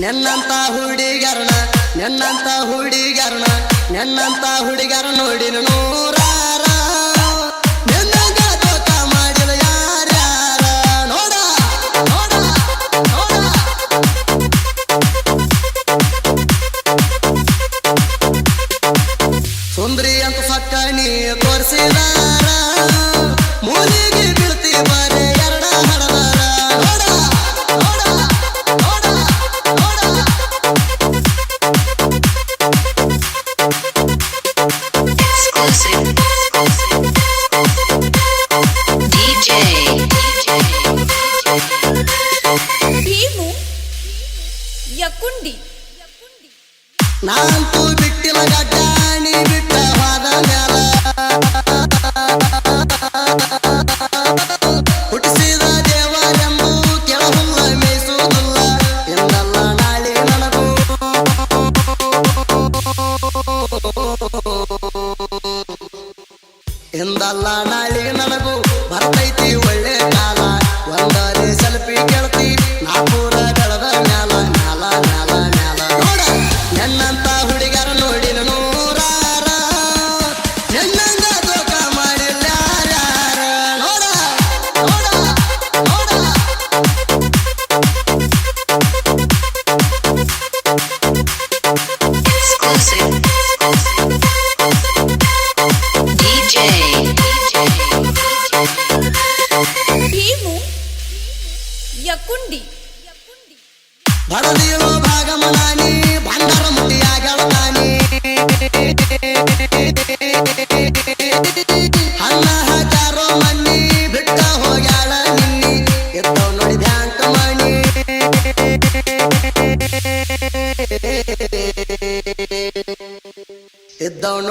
ನೆನ್ನಂತ ಹುಡುಗರಣ ನೆನ್ನಂತ ಹುಡುಗರಣ ನೆನ್ನಂತ ಹುಡುಗರ ನೋಡಿನ ನೋಡ ಸುಂದ್ರಿ ಅಂತ ಸಕ್ಕಣಿ ತೋರಿಸಿದಾರ. ಮೂಲಿಗೆ ಯಕುಂಡಿ. ನಾನಂತೂ ಬಿಟ್ಟಿನ ಗಡ್ಡ ನೀ ಬಿಟ್ಟ ಹೋದ ಮ್ಯಾಲ. ಹುಟ್ಟಿಸಿದ ಎಂದಲ್ಲ ನನಗೂ. ಎಂದಲ್ಲ ನಾಳೆ ನನಗೂ ಬರ್ತೈತಿ say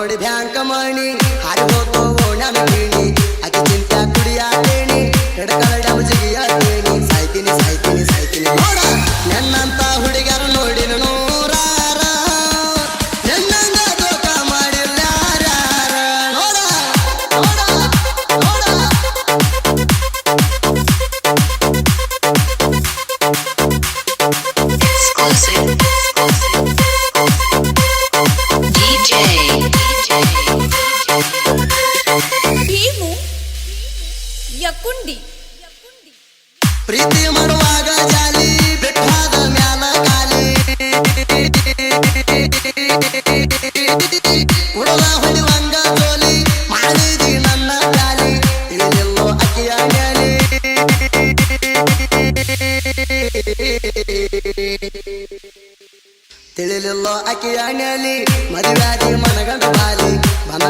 ನೋಡಿ ಬ್ಯಾಂಕ ಮಣಿ. ಹಾರಿ ಹೋತೋ ಓಣ್ಯಾನ ಕೀಣಿ ಅಕ್ಕಿ ಚಿಂತ ಕುಡಿಯಾತೇನಿ ಹಿಡ್ಕಲ ತಿಳಿಲಿಲ್ಲೋ ಅಕ್ಕಿಯ ನ್ಯಾಲಿ ಮದುವೆ ಮನಗಂಡ ಬಾಲಿ ಬನ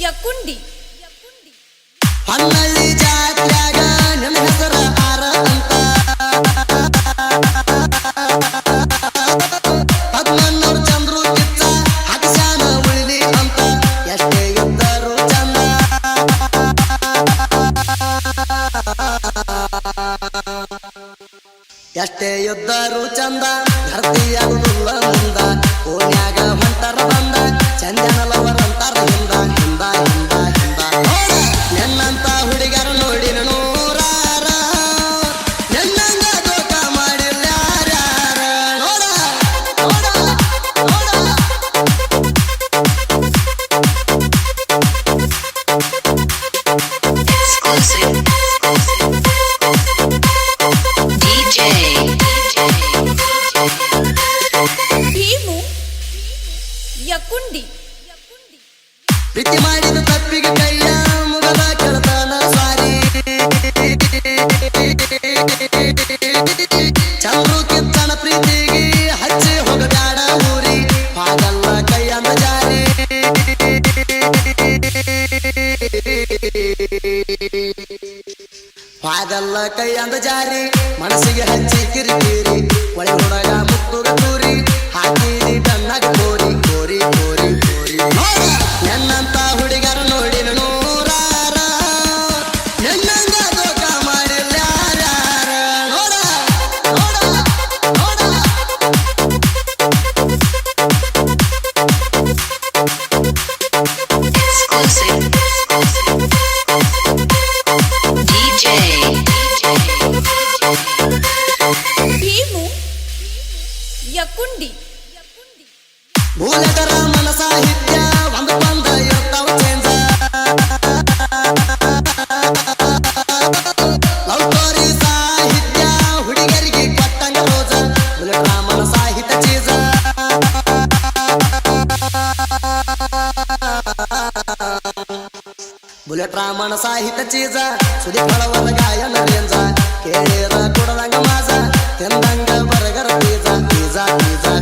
ಯಕುಂಡಿ. ಹನ್ನಳ್ಳಿ ಜಾತ್ಯಾಗ ನನ್ನ ಆರ ಅಂತ. ಎಷ್ಟೇ ಇದ್ದರು ಚಂದ. ಇದ್ದರು ಚಂದ ಪಾದಲ್ಲ ಕೈ ಅಂದ ಜಾರಿ ಮನಸ್ಸಿಗೆ ಹಚ್ಚಿ ಕಿರಿಕಿರಿ ಒಳಗೆ ಮುತ್ತುಗ ತೂರಿ ಹಾಕಿ कुंडी भूलकरा मन साहित्य वंद वंद यत्तव चेंज लवकोरी साहित्य ಹುಡುಗರಿಗೆ ಕೊಟ್ಟಂಗ ರೋಜ ಭೂಲಕರ ಮನ ಸಾಹಿತ್ಯ ಚೇಂಜ ಬುಲೆಟ್ ರಾಮಣ ಸಾಹಿತ್ಯ ಚೀಜ ಸುದೀಪ್ ಗಾಯನ ರೇಂಜ ಕೇಳಿದ ಕೊಡದಂಗ ಮಾಜ always